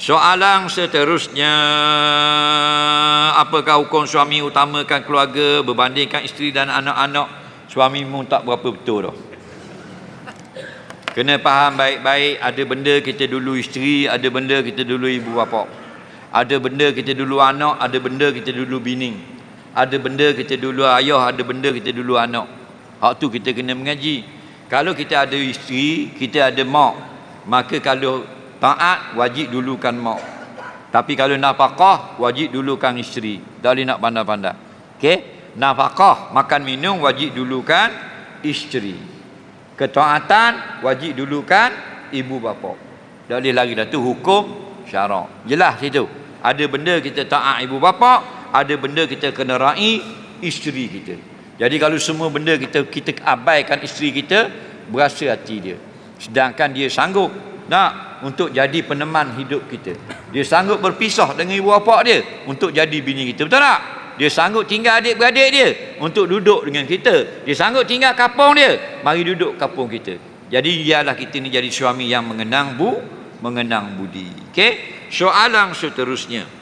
Soalan seterusnya. Apakah hukum suami utamakan keluarga Berbandingkan isteri dan anak-anak? Suami mu tak berapa betul dah. Kena faham baik-baik. Ada benda kita dulu isteri Ada benda kita dulu ibu bapa. Ada benda kita dulu anak Ada benda kita dulu bini. Ada benda kita dulu ayah Ada benda kita dulu anak. Hak tu kita kena mengaji. Kalau kita ada isteri Kita ada mak Maka kalau taat Wajib dulukan mak Tapi kalau nafkah Wajib dulukan isteri boleh nak pandai-pandai Okey Nafkah Makan minum Wajib dulukan isteri Ketaatan wajib dulukan ibu bapa. Boleh lagi dah tu hukum syarak. Jelas situ. Ada benda kita taat ibu bapa, ada benda kita kena rai isteri kita. Jadi kalau semua benda kita kita abaikan isteri kita, berasa hati dia. Sedangkan dia sanggup nak untuk jadi peneman hidup kita. Dia sanggup berpisah dengan ibu bapa dia untuk jadi bini kita. Betul tak? Dia sanggup tinggal adik-beradik dia untuk duduk dengan kita. Dia sanggup tinggal kapung dia. Mari duduk kapung kita. Jadi ialah kita ni jadi suami yang mengenang bu, mengenang budi. Okey? Soalan seterusnya.